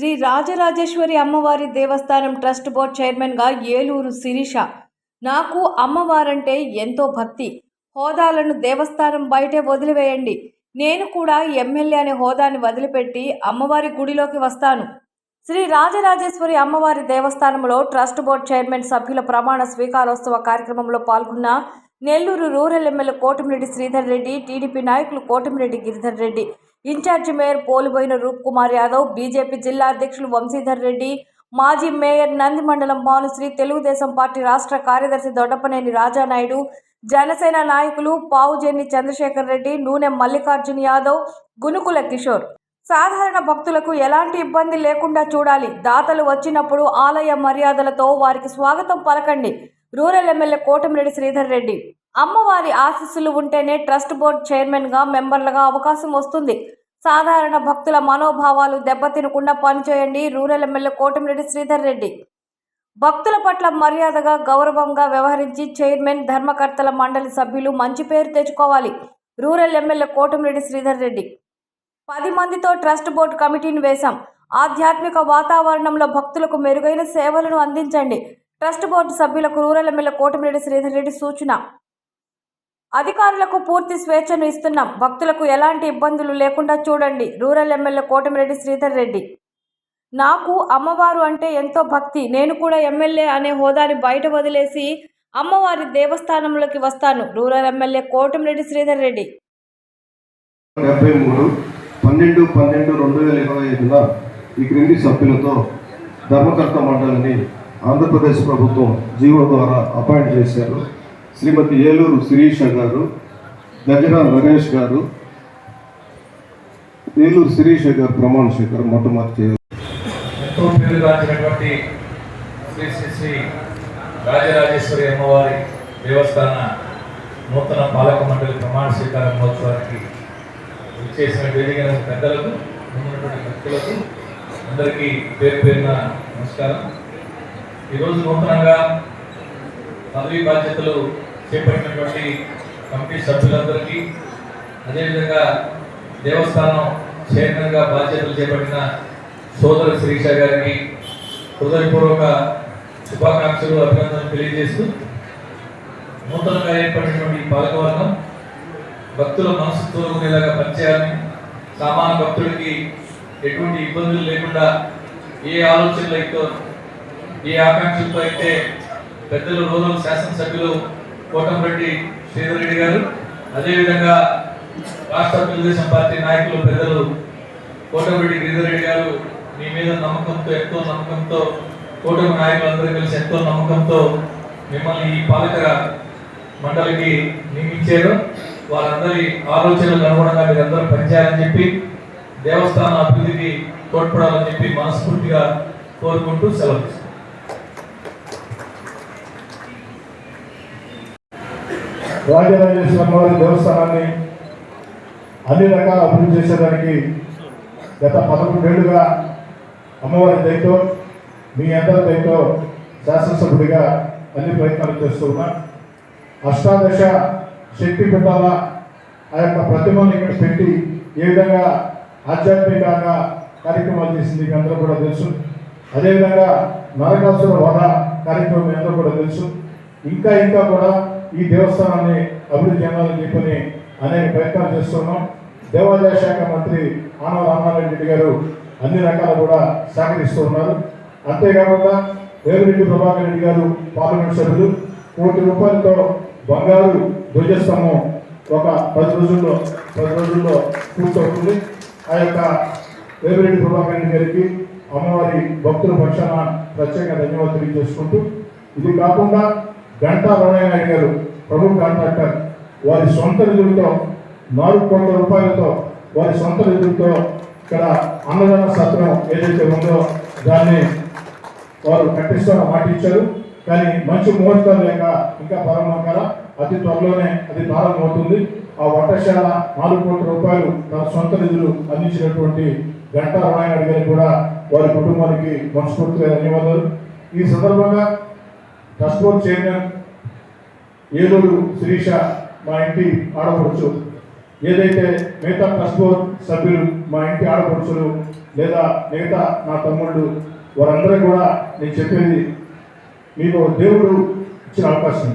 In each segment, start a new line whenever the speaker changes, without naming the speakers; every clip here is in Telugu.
శ్రీ రాజరాజేశ్వరి అమ్మవారి దేవస్థానం ట్రస్ట్ బోర్డ్ చైర్మన్గా ఏలూరు శిరీష. నాకు అమ్మవారంటే ఎంతో భక్తి. హోదాలను దేవస్థానం బయటే వదిలివేయండి. నేను కూడా ఎమ్మెల్యే అనే హోదాని వదిలిపెట్టి అమ్మవారి గుడిలోకి వస్తాను. శ్రీ రాజరాజేశ్వరి అమ్మవారి దేవస్థానంలో ట్రస్ట్ బోర్డు చైర్మన్ సభ్యుల ప్రమాణ స్వీకారోత్సవ కార్యక్రమంలో పాల్గొన్న Nellore rural MLA Kotamreddy Sridhar Reddy TDP నాయకులు Kotamreddy Giridhar Reddy. In charge mayor పోలిపోయిన Roop Kumar Yadav BJP జిల్లా అధ్యక్షులు వంశీధర్ రెడ్డి మాజీ మేయర్ నంది మండలం భానుశ్రీ తెలుగుదేశం పార్టీ రాష్ట్ర కార్యదర్శి దొడ్డపనేని రాజానాయుడు జనసేన నాయకులు పావుజెన్ని చంద్రశేఖర్ రెడ్డి నూనె మల్లికార్జున్ యాదవ్ గునుకుల కిషోర్. సాధారణ భక్తులకు ఎలాంటి ఇబ్బంది లేకుండా చూడాలి. దాతలు వచ్చినప్పుడు ఆలయ మర్యాదలతో వారికి స్వాగతం పలకండి. Rural MLA Kotamreddy Sridhar Reddy. అమ్మవారి ఆశీస్సులు ఉంటేనే ట్రస్ట్ బోర్డు చైర్మన్గా మెంబర్లుగా అవకాశం వస్తుంది. సాధారణ భక్తుల మనోభావాలు దెబ్బతినకుండా పనిచేయండి. Rural MLA Kotamreddy Sridhar Reddy. భక్తుల పట్ల మర్యాదగా గౌరవంగా వ్యవహరించి చైర్మన్ ధర్మకర్తల మండలి సభ్యులు మంచి పేరు తెచ్చుకోవాలి. Rural MLA Kotamreddy Sridhar Reddy. పది మందితో ట్రస్ట్ బోర్డు కమిటీని వేశాం. ఆధ్యాత్మిక వాతావరణంలో భక్తులకు మెరుగైన సేవలను అందించండి. ట్రస్ట్ బోర్డు సభ్యులకు రూరల్ ఎమ్మెల్యే కోటమిరెడ్డి శ్రీధర్ రెడ్డి సూచన. అధికారులకు పూర్తి స్వేచ్ఛను ఇస్తున్నాం. భక్తులకు ఎలాంటి ఇబ్బందులు లేకుండా చూడండి. Rural MLA Kotamreddy Sridhar Reddy. నాకు అమ్మవారు అంటే ఎంతో భక్తి. నేను కూడా ఎమ్మెల్యే అనే హోదాని బయట వదిలేసి అమ్మవారి దేవస్థానంలోకి వస్తాను. Rural MLA Kotamreddy Sridhar Reddy.
డెబ్బై మూడు పన్నెండు పన్నెండు రెండు వేల ఇరవై ఐదున ఈ క్రింది సభ్యులతో ధర్మకర్త మండలిని ఆంధ్రప్రదేశ్ ప్రభుత్వం జీవో ద్వారా అపాయింట్ చేశారు. శ్రీమతి ఏలూరు శిరీష గారు గజరా నరేష్ గారు ఏలూరు శిరీష గారు ప్రమాణ శేఖర్ మొట్టమొదటి
ఎంతో పేరుగాంచినటువంటి శ్రీ శ్రీ శ్రీ రాజరాజేశ్వరి అమ్మవారి దేవస్థాన నూతన పాలక మండలి ప్రమాణ స్వీకార మహోత్సవానికి విచ్చేసిన వేదికైన పెద్దలకు ఉన్నటువంటి వ్యక్తులకు అందరికీ పేరు పేరున నమస్కారం. ఈరోజు నూతనంగా పదవీ బాధ్యతలు చేపట్టినటువంటి కమిటీ సభ్యులందరికీ అదేవిధంగా దేవస్థానం చైర్మన్గా బాధ్యతలు చేపట్టిన సోదరు శిరీష గారికి హృదయపూర్వక శుభాకాంక్షలు అభినందనలు తెలియజేస్తూ నూతనంగా ఏర్పడినటువంటి పాలకవర్గం భక్తుల మనసు తోలుకునేలాగా పనిచేయాలని సామాన్య భక్తుడికి ఎటువంటి ఇబ్బందులు లేకుండా ఏ ఆలోచనలతో ఏ ఆకాంక్షలతో అయితే పెద్దలు రోజులు శాసనసభ్యులు కోటంరెడ్డి శ్రీధర్ రెడ్డి గారు. అదేవిధంగా రాష్ట్ర తెలుగుదేశం పార్టీ నాయకులు పెద్దలు కోటంరెడ్డి గిరిధర్ రెడ్డి గారు మీ మీద నమ్మకంతో ఎంతో నమ్మకంతో కూటమి నాయకులందరూ కలిసి ఎంతో నమ్మకంతో మిమ్మల్ని ఈ పాలక మండలికి నియమించారు. వారందరి ఆలోచనలకు అనుగుణంగా మీరందరూ పనిచేయాలని చెప్పి దేవస్థాన అభివృద్ధికి తోడ్పడాలని చెప్పి మనస్ఫూర్తిగా కోరుకుంటూ సెలవు
రాజరాజేశ్వర అమ్మవారి దేవస్థానాన్ని అన్ని రకాల అభివృద్ధి చేసేదానికి గత పదకొండేళ్ళుగా అమ్మవారి దయతో మీ అందరి దయతో శాసనసభ్యుడిగా అన్ని ప్రయత్నాలు చేస్తూ ఉన్నా. అష్టాదశ శక్తి పీఠాల ఆ యొక్క ప్రతిమను ఇక్కడ పెట్టి ఏ విధంగా ఆధ్యాత్మికంగా కార్యక్రమాలు చేసింది మీ అందరూ కూడా తెలుసు. అదేవిధంగా నరకాసుర వధ కార్యక్రమం మీ అందరూ కూడా తెలుసు. ఇంకా ఇంకా కూడా ఈ దేవస్థానాన్ని అభివృద్ధి చెందాలని చెప్పని అనేక ప్రయత్నాలు చేస్తున్నాం. దేవాదాయ శాఖ మంత్రి ఆనవ రామారెడ్డి గారు అన్ని రకాలు కూడా సహకరిస్తూ ఉన్నారు. అంతేకాకుండా వేమిరెడ్డి ప్రభాకర్ రెడ్డి గారు పార్లమెంట్ సభ్యులు. కోటి రూపాయలతో బంగారు ధ్వజస్తంభం ఒక పది రోజుల్లో పది రోజుల్లో పూర్తవుతుంది. ఆ యొక్క వేమిరెడ్డి ప్రభాకర్ రెడ్డి గారికి అమ్మవారి భక్తుల పక్షాన ప్రత్యేక ధన్యవాదాలు తెలియజేసుకుంటూ ఇది కాకుండా గంటా నారాయణ అడిగారు గారు ప్రముఖ కాంట్రాక్టర్ వారి సొంత నిధులతో నాలుగు కోట్ల రూపాయలతో వారి సొంత నిధులతో ఇక్కడ అన్నదాన సత్రం ఏదైతే ఉందో దాన్ని వారు కట్టిస్తారో మాట ఇచ్చారు. కానీ మంచి ముహూర్తం లేక ఇంకా ప్రారంభం అతి త్వరలోనే అది ప్రారంభమవుతుంది. ఆ వంటశాల నాలుగు కోట్ల రూపాయలు తన సొంత నిధులు అందించినటువంటి గంటా రమణయ్య గారికి కూడా వారి కుటుంబానికి మనస్ఫూర్తిగా ధన్యవాదాలు. ఈ సందర్భంగా ట్రస్ట్లో చైర్మన్ ఏలూరు శిరీష మా ఇంటి ఆడపడుచు. ఏదైతే మిగతా ట్రస్ట్ బోర్డ్ సభ్యులు మా ఇంటి ఆడపడుచులు లేదా మిగతా నా తమ్ముళ్ళు వారందరూ కూడా నేను చెప్పేది మీకు దేవుడు ఇచ్చిన అవకాశం.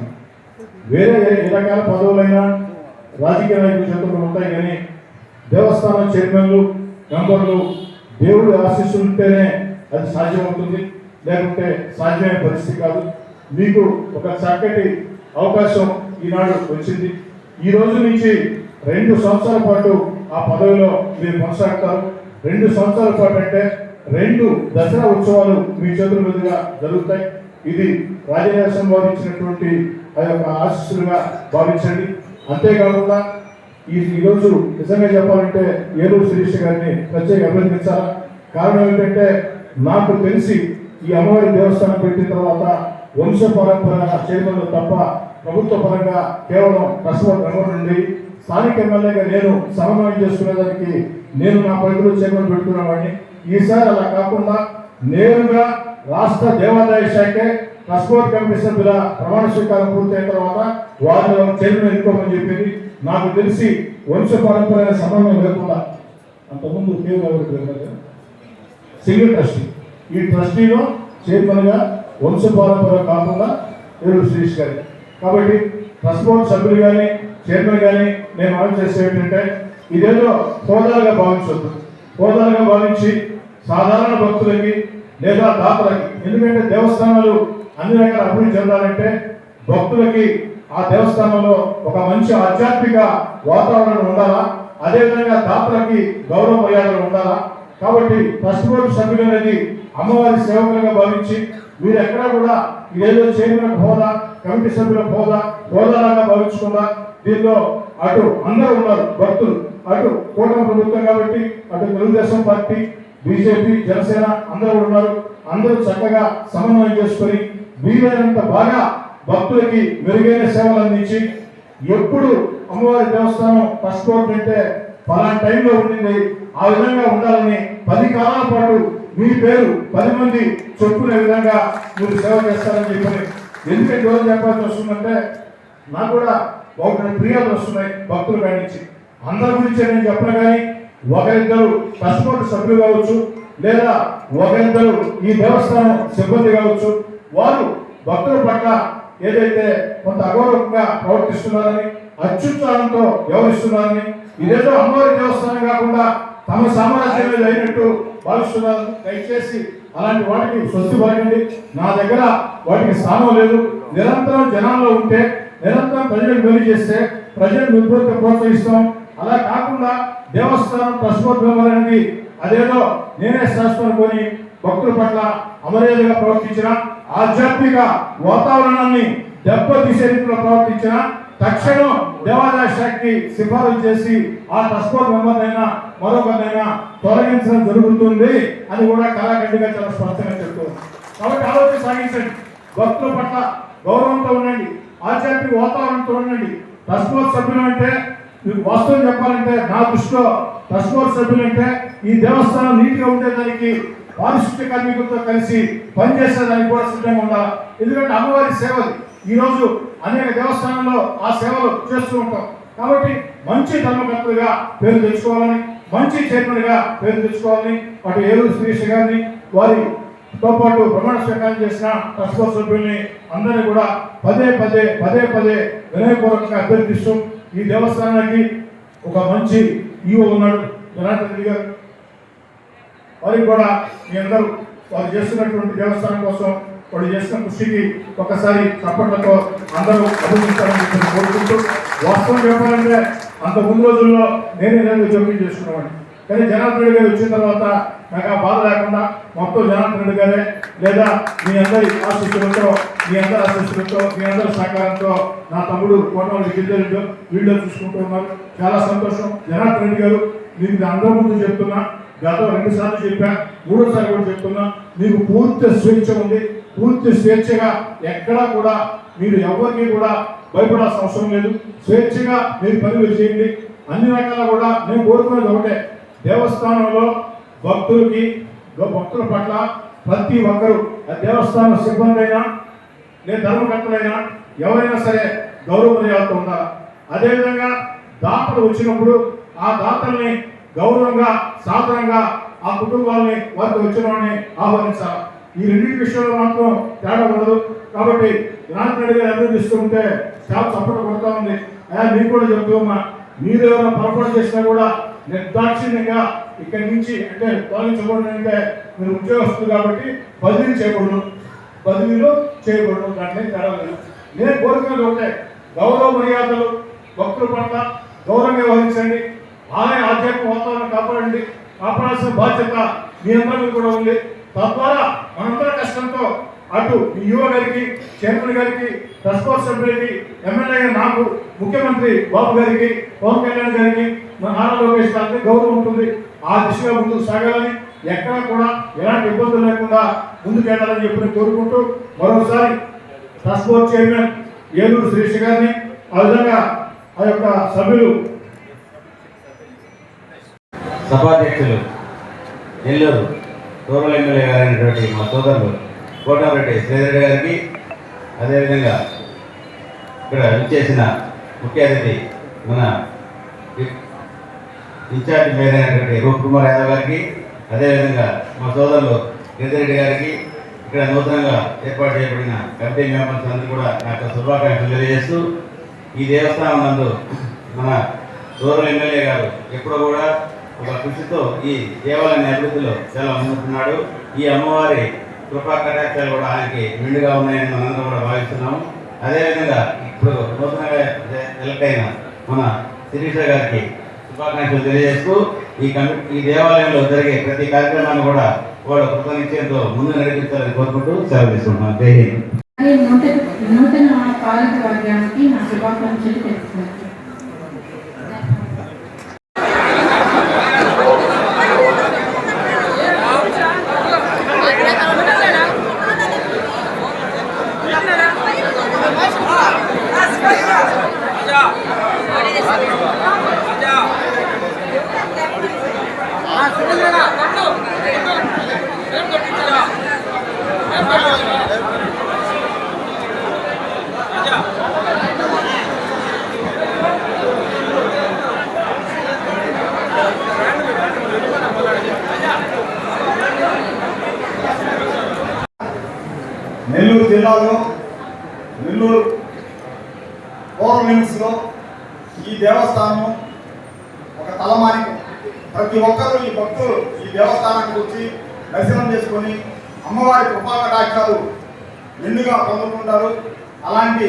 వేరే ఏ రకాల పదవులైనా రాజకీయ నాయకుల చేతుల్లో ఉంటాయి కానీ దేవస్థానం చైర్మన్లు మెంబర్లు దేవుడు ఆశిస్తుంటేనే అది సాధ్యమవుతుంది. లేకుంటే సాధ్యమైన పరిస్థితి కాదు. మీకు ఒక చక్కటి అవకాశం ఈనాడు వచ్చింది. ఈ రోజు నుంచి రెండు సంవత్సరాల పాటు ఆ పదవిలో మీరు కొనసాగుతారు. రెండు సంవత్సరాల పాటు అంటే రెండు దసరా ఉత్సవాలు మీ చేతుల మీదుగా జరుగుతాయి. ఇది రాజరాజం వారు ఇచ్చినటువంటి ఆ యొక్క ఆశీస్సులుగా భావించండి. అంతేకాకుండా ఈ ఈరోజు నిజంగా చెప్పాలంటే ఏలూరు శిరీష్ గారిని ప్రత్యేక అభినందించాలా? కారణం ఏంటంటే నాకు తెలిసి ఈ అమ్మవారి దేవస్థానం పెట్టిన తర్వాత వంశ పరంపర చైర్మన్లు తప్ప ప్రభుత్వ పరంగా కేవలం కస్టమర్ రంగం నుండి స్థానిక ఎమ్మెల్యేగా నేను సమన్వయం చేసుకునేదానికి నేను నా పరిధిలో చైర్మన్ పెట్టుకున్నవాడిని ఈసారి అలా కాకుండా నేరుగా రాష్ట్ర దేవాదాయ శాఖే ట్రస్ట్బోర్డ్ కమిటీ సభ్యుల ప్రమాణ స్వీకారం పూర్తయిన తర్వాత వారిని చైర్మన్ ఎన్నుకోమని చెప్పింది. నాకు తెలిసి వంశ పరంపర సమన్వయం లేకుండా అంతకుముందు కేవలం సింగిల్ ట్రస్టీ. ఈ ట్రస్టీలో చైర్మన్గా వంశపారంపర కాకుండా ఏడు శ్రీష్ గారి. కాబట్టి ట్రస్ట్ బోర్డు సభ్యులు కానీ చైర్మన్ కానీ నేను మనం చేసే ఏంటంటే ఇదేదో హోదాలుగా భావించొద్దు. హోదాలుగా భావించి సాధారణ భక్తులకి లేదా దాతలకి ఎందుకంటే దేవస్థానాలు అన్ని రకాల అభివృద్ధి చెందాలంటే భక్తులకి ఆ దేవస్థానంలో ఒక మంచి ఆధ్యాత్మిక వాతావరణం ఉండాలా? అదేవిధంగా దాతలకి గౌరవ మర్యాదలు ఉండాలా? కాబట్టి ట్రస్ట్ బోర్డు సభ్యులు అనేది అమ్మవారి సేవకులుగా భావించి మీరు ఎక్కడా కూడా ఇదేదో చైర్మన్ హోదా కమిటీ సభ్యుల హోదా హోదాలాగా భావించకుండా దీనిలో అటు అందరూ ఉన్నారు భక్తులు. అటు కూటమి ప్రభుత్వం కాబట్టి అటు తెలుగుదేశం పార్టీ బీజేపీ జనసేన అందరూ ఉన్నారు. అందరూ చక్కగా సమన్వయం చేసుకొని వీలైనంత బాగా భక్తులకి మెరుగైన సేవలు అందించి ఎప్పుడు అమ్మవారి దేవస్థానం ఫస్ట్ కోర్ట్ అంటే పలాంటి టైంలో ఉండింది ఆ విధంగా ఉండాలని పది కాలాల పాటు మీ పేరు పది మంది చెప్పుకునే విధంగా మీరు సేవ చేస్తారని చెప్పని ఎందుకంటే రోజు చెప్పాల్సి వస్తుందంటే నాకు కూడా ఒకటి ప్రియాలు వస్తున్నాయి భక్తుల కాడి నుంచి. అందరి గురించి నేను చెప్పను కానీ ఒకరిద్దరు కష్టపడి సభ్యులు కావచ్చు లేదా ఒకరిద్దరు ఈ దేవస్థానం సిబ్బంది కావచ్చు వారు భక్తుల పట్ల ఏదైతే కొంత అగౌరవంగా ప్రవర్తిస్తున్నారని అత్యుత్సాహంతో వ్యవహరిస్తున్నారని ఇదేదో అమ్మవారి దేవస్థానం కాకుండా తమ సామ్రాజ్యం అయినట్టు భావిస్తున్నారు దయచేసి అలాంటి వాటికి స్వస్తి పడింది నా దగ్గర వాటికి స్థానం లేదు. నిరంతరం జనాల్లో ఉంటే నిరంతరం ప్రజలకు మేలు చేస్తే ప్రజలు నిర్భూత ప్రోత్సహిస్తాం. అలా కాకుండా దేవస్థానం ట్రస్టోద్యమం అనేది అదేదో నేనే శాస్త్రం కొని భక్తుల పట్ల అమర్యాదగా ప్రవర్తించిన ఆధ్యాత్మిక వాతావరణాన్ని దెబ్బతీసే రీతిలో ప్రవర్తించిన తక్షణం దేవాదాయ శాఖకి సిఫారసు చేసి ఆ ట్రస్ట్బోర్డ్ మెంబర్నైనా మరొకరినైనా తొలగించడం జరుగుతుంది. అని కూడా కళాఖండిగా చాలా స్పష్టంగా చెప్తుంది. కాబట్టి ఆలోచన సాగించండి. భక్తుల పట్ల గౌరవంతో ఉండండి. ఆధ్యాత్మిక వాతావరణంతో ఉండండి. ట్రస్ట్బోర్డ్ సభ్యులు అంటే మీకు వాస్తవం చెప్పాలంటే నా దృష్టిలో ట్రస్ట్బోర్డ్ సభ్యులు అంటే ఈ దేవస్థానం నీటిగా ఉండేదానికి పారిశుద్ధ్య కార్మికులతో కలిసి పనిచేసేదానికి కూడా సిద్ధంగా ఉండాలి? ఎందుకంటే అమ్మవారి సేవలు. ఈరోజు అనేక దేవస్థానంలో ఆ సేవలు చేస్తూ ఉంటాం. కాబట్టి మంచి ధర్మకర్తలుగా పేరు తెచ్చుకోవాలని మంచి చైర్మన్గా పేరు తెచ్చుకోవాలని అటు ఏలూరు శ్రీష్ గారిని వారి తో పాటు ప్రమాణ స్వీకారం చేసిన ట్రస్ట్ బోర్డ్ సభ్యుల్ని అందరినీ కూడా పదే పదే పదే పదే వినయపూర్వకంగా అభ్యర్థిస్తూ ఈ దేవస్థానానికి ఒక మంచి ఈవో ఉన్నాడు జనార్దన్ రెడ్డి గారు. వారికి కూడా మీ అందరూ వారు చేస్తున్నటువంటి దేవస్థానం కోసం వాడు చేసిన కృషికి ఒకసారి చప్పట్లతో అందరూ అభినందించాలని కోరుకుంటూ వాస్తవం చెప్పాలంటే అంత ముందు రోజుల్లో నేనే నేను జోక్యం చేసుకున్నామని కానీ జనార్దన్ రెడ్డి గారు వచ్చిన తర్వాత నాకు ఆ బాధ లేకుండా మొత్తం జనార్దన్ రెడ్డి గారే లేదా మీ అందరి ఆశీస్సులతో మీ అందరి ఆశీస్సులతో మీ అందరి సహకారంతో నా తమ్ముడు కోటమల్లి గిరిజనుడు వీడియో చూసుకుంటూ ఉన్నారు. చాలా సంతోషం. జనార్దన్ రెడ్డి గారు మీకు అందరి ముందు చెప్తున్నా. గత రెండు సార్లు చెప్పా మూడోసారి కూడా చెప్తున్నా. మీకు పూర్తి స్వేచ్ఛ ఉంది. పూర్తి స్వేచ్ఛగా ఎక్కడా కూడా మీరు ఎవరికి కూడా భయపడాల్సిన అవసరం లేదు. స్వేచ్ఛగా మీరు పనులు చేయండి. అన్ని రకాల కూడా నేను కోరుకునేది ఒకటే. దేవస్థానంలో భక్తులకి భక్తుల పట్ల ప్రతి ఒక్కరు ఆ దేవస్థానం సిబ్బంది అయినా నేను ధర్మకర్తలైనా ఎవరైనా సరే గౌరవ మర్యాదతో ఉండాలి? అదేవిధంగా దాతలు వచ్చినప్పుడు ఆ దాతల్ని గౌరవంగా సాధారణంగా ఆ కుటుంబాలని వారికి వచ్చిన వారిని ఆహ్వానించాలి? ఈ రెండింటి విషయంలో మాత్రం తేడా ఉండదు. కాబట్టి వినాయక రెడ్డి గారు అభివృద్ధిస్తూ స్టాఫ్ చప్పట కొడతా ఉంది. అయ్యా మీకు కూడా చెప్తూ మీరు ఏమైనా పొరపాటు చేసినా కూడా నిర్దాక్షిణ్యంగా ఇక్కడి నుంచి అంటే తొలగించకూడదు అంటే మీరు ఉద్యోగస్తులు కాబట్టి బదిలీ చేయకూడదు బదిలీలో చేయకూడదు దాంట్లో ఏం తేడా నేను కోరుకునేది ఒకటే గౌరవ మర్యాదలు భక్తుల పట్ల గౌరవం వ్యవహరించండి. ఆలయ ఆధ్యాత్మిక వాతావరణం కాపాడండి. కాపాడాల్సిన బాధ్యత మీ అందరికీ కూడా ఉంది. తద్వారా మనందరి కష్టంతో అటు మీ యువ గారికి చైర్మన్ గారికి ట్రస్ట్ సభ్యులకి ఎమ్మెల్యే నాకు ముఖ్యమంత్రి బాబు గారికి పవన్ కళ్యాణ్ గారికి మన నారా లోకేష్ గారికి గౌరవం ఉంటుంది. ఆ దిశగా ముందుకు సాగాలని ఎక్కడా కూడా ఎలాంటి ఇబ్బందులు లేకుండా ముందుకు వెళ్ళాలని చెప్పి కోరుకుంటూ మరోసారి trust board chairman Eluru Srish గారిని ఆ విధంగా ఆ యొక్క సభ్యులు
సభాధ్యక్షులు నెల్లూరు రూరల్ ఎమ్మెల్యే గారైనటువంటి మా సోదరులు కోటారెడ్డి శ్రీధర్ గారికి అదేవిధంగా ఇక్కడ విచ్చేసిన ముఖ్య అతిథి మన ఇన్ఛార్జ్ మేయర్ అయినటువంటి రూప్ కుమార్ యాదవ్ గారికి అదేవిధంగా మా సోదరులు గిరిరెడ్డి గారికి ఇక్కడ నూతనంగా ఏర్పాటు చేయబడిన కమిటీ మెంబర్స్ అందరూ కూడా నాకు యొక్క శుభాకాంక్షలు తెలియజేస్తూ ఈ దేవస్థానం నందు మన రూరల్ ఎమ్మెల్యే గారు ఎప్పుడూ కూడా ఒక కృషితో ఈ దేవాలయ అభివృద్ధిలో చాలా ముందుకున్నాడు ఈ అమ్మవారి కృపా కటాక్షాలు కూడా ఆయనకి నిండుగా ఉన్నాయని మనందరం కూడా భావిస్తున్నాము. అదేవిధంగా ఇప్పుడు నూతనంగా ఎలక్ట్ మన శిరీష గారికి శుభాకాంక్షలు తెలియజేస్తూ ఈ కమి ఈ దేవాలయంలో జరిగే ప్రతి కార్యక్రమాన్ని కూడా వాళ్ళు కృతనిశ్చయంతో ముందు నడిపించాలని కోరుకుంటూ సేవ తీసుకుంటున్నాను జై హింద్.
నూతన పాలక వర్గానికి నా శుభాకాంక్షలు తెలుస్తున్నాను
నెల్లూరు జిల్లాలో నెల్లూరు పౌర్ లిమిట్స్లో ఈ దేవస్థానం ఒక తలమానికం. ప్రతి ఒక్కరూ ఈ భక్తులు ఈ దేవస్థానానికి వచ్చి దర్శనం చేసుకొని అమ్మవారి కృపాకటాక్షాలు నిండుగా పొందుకుంటారు. అలాంటి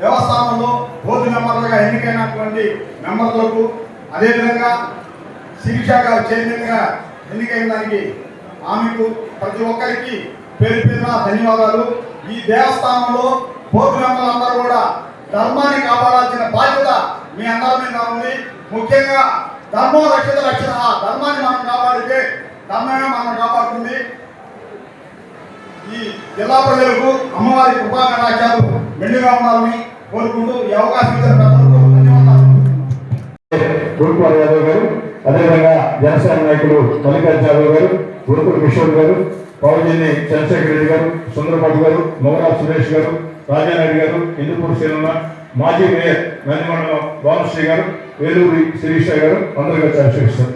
దేవస్థానంలో బోర్డు మెంబర్లుగా ఎన్నికైనటువంటి మెంబర్లకు అదేవిధంగా శిరీష గారు చైర్మన్గా ఎన్నికైన దానికి ఆమెకు ప్రతి ఒక్కరికి పేరు పేరున ధన్యవాదాలు. ఈ దేవస్థానంలో బోర్డు మెంబర్లందరూ కూడా ధర్మాన్ని కాపాడాల్సిన బాధ్యత మీ అందరి మీద ఉంది. ముఖ్యంగా ధర్మం రక్షిత రక్షణ ధర్మాన్ని మనం కాపాడితే ధర్మమే మనం కాపాడుతుంది. ఈ జిల్లా ప్రజలకు అమ్మవారి కృపా కటాక్షాలు మెండుగా ఉండాలని కోరుకుంటూ ఈ అవకాశం ఇచ్చిన ప్రజలకు ధన్యవాదాలు.
గురుకుమార్ యాదవ్ గారు అదేవిధంగా జనసేన నాయకులు మల్లికార్జున యాదవ్ గారు గురుకుల కిషోర్ గారు బాబుజీని చంద్రశేఖర్ రెడ్డి గారు సుందరబాబు గారు మొగరాజ్ సురేష్ గారు రాజానాయుడు గారు ఇందుపూర్ శ్రీనన్న మాజీ మేయర్ నందిమండలం భానుశ్రీ గారు వేలూరి శిరీష గారు అందరిగా చర్చిస్తారు.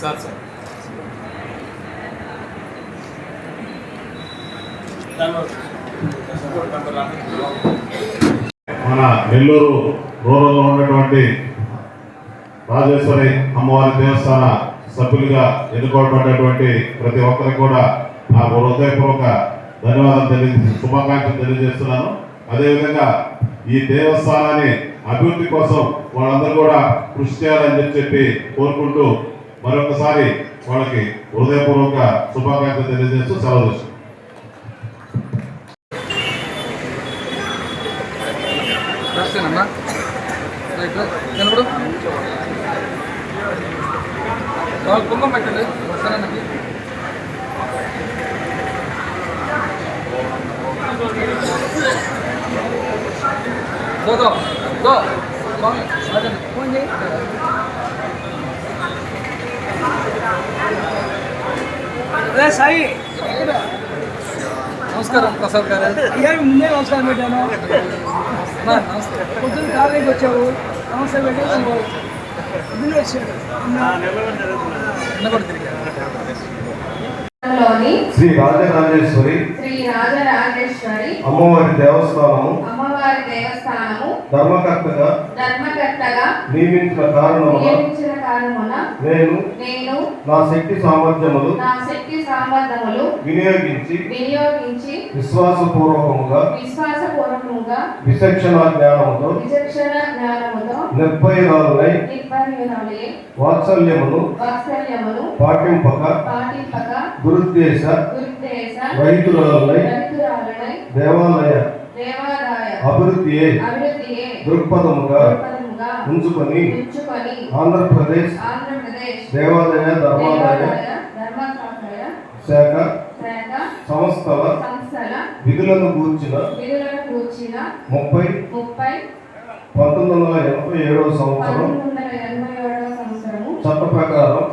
Sir sir.
మన నెల్లూరు రూరల్లో ఉన్నటువంటి రాజేశ్వరి అమ్మవారి దేవస్థాన సభ్యులుగా ఎన్నుకోబడినటువంటి ప్రతి ఒక్కరికి కూడా నాకు హృదయపూర్వక ధన్యవాదాలు తెలియ శుభాకాంక్షలు తెలియజేస్తున్నాను. అదేవిధంగా ఈ దేవస్థానాన్ని అభివృద్ధి కోసం వాళ్ళందరూ కూడా కృషి చేయాలని చెప్పి కోరుకుంటూ మరొకసారి వాళ్ళకి హృదయపూర్వక శుభాకాంక్షలు తెలియజేస్తూ సెలవు
రైట్ నిలబడు బాగా కుంభం పెట్టండి సరేనండి దో దో దో బాగా అదండి ఫోన్ చేయి రే సాయి
నమస్కారం ప్రసాద్ గారు
ఏమి ముందే నమస్కారం పెట్టాను
అన్నా, నమస్తే
పొద్దున్న కాలేజీకి వచ్చావు. నమస్తే పెట్టాను పొద్దున్న వచ్చాడు
శ్రీ రాజరాజేశ్వరి.
శ్రీ రాజరాజేశ్వరి.
అమ్మవారి దేవస్థానము.
అమ్మవారి దేవస్థానము
ధర్మకర్తగా
ధర్మకర్తగా
నియమించిన కారణమున
నియమించిన కారణమున
నేను
నేను
నా శక్తి సామర్థ్యములు
నా శక్తి సామర్థ్యములు
వినియోగించి
వినియోగించి
విశ్వాసపూర్వకముగా
విశ్వాసపూర్వకంగా
విచక్షణ జ్ఞానముతో
విచక్షణ జ్ఞానముతో
నిర్భయురాలై
నిర్భయురాలే
వాత్సల్యమును
వాత్సల్యమును
పాటింపక
పాటింపక
దురుద్దేశ
దుర్దేశ
రైతురాలై
రైతురాలనై
దేవాలయ అభివృద్ధియే దృక్పథముగా ఉంచుకొని ఆంధ్రప్రదేశ్ దేవాలయ
ధర్మశాస్త్రయ
శాఖ సంస్థల విధులను
కూర్చిన
ముప్పై పంతొమ్మిది వందల ఎనభై ఏడవ సంవత్సరం చట్ట ప్రకారం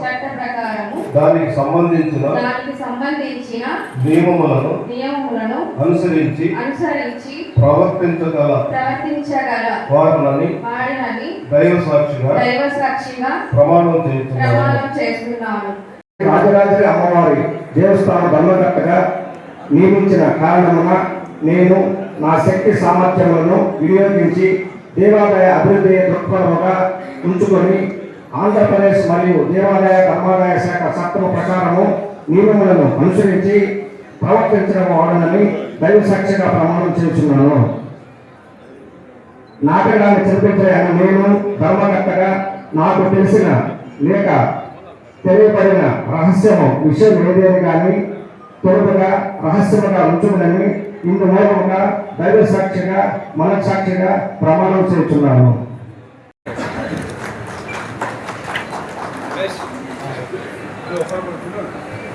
దానికి సంబంధించిన
దానికి సంబంధించిన
నియమములను
నియమములను
అనుసరించి
అనుసరించి
ప్రవర్తించగల
ప్రవర్తించగల
వారిని
వాడినని
దైవ సాక్షిగా
దైవ సాక్షిగా
ప్రమాణం చేస్తున్నాను.
ప్రమాణం చేస్తున్నాను.
రాజరాజరి అమ్మవారి దేవస్థాన ధర్మకర్తగా నియమించిన కారణమున నేను నా శక్తి సామర్థ్యములను వినియోగించి దేవాలయ అభివృద్ధి దృక్పథముగా ఉంచుకొని ఆంధ్రప్రదేశ్ మరియు దేవాలయ ధర్మాదాయ శాఖ చట్టం ప్రకారము నియమములను అనుసరించి ప్రవర్తించడం వాడనని దైవ సాక్షిగా ప్రమాణం చేస్తున్నాను. నాటకాన్ని జరిపించే నేను ధర్మకర్తగా నాకు తెలిసిన లేక తెలియబడిన రహస్యము విషయం ఏదేని కానీ తోడుగా రహస్యముగా ఉంచుకునని ఇందు మూలముగా దైవ సాక్షిగా మనసాక్షిగా ప్రమాణం చేస్తున్నాను.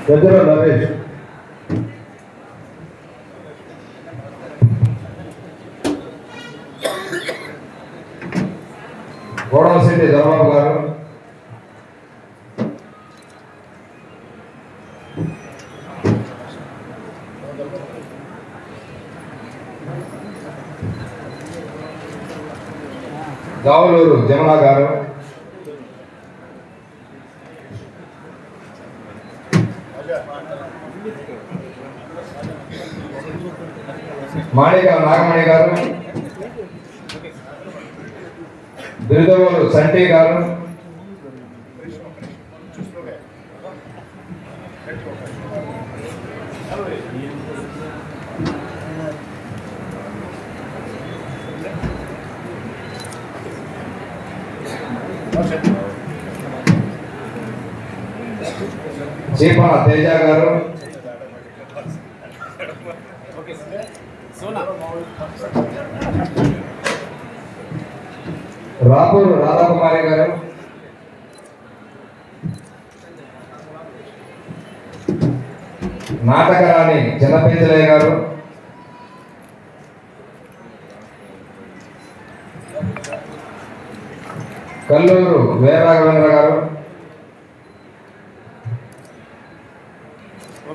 దగ్గర నరేష్
గోడవశెట్టి ధర్మాబు గారు. గావులూరు జమునా గారు. మాణిక నాగమణి గారు బిరుదవోలు సంటి గారు చీపన తేజ గారు రాపూరు రాధాకుమారి గారు. నాటకరాణి చిన్నపెంచలయ్య గారు. కల్లూరు వీరరాఘవేంద్ర గారు.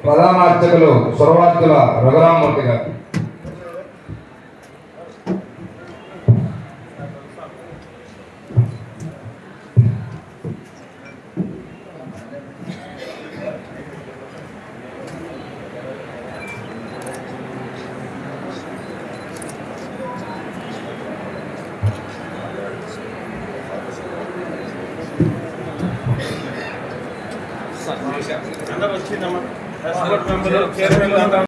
ప్రధాన అర్చకులు సురవార్తుల రఘురామమూర్తి గారు.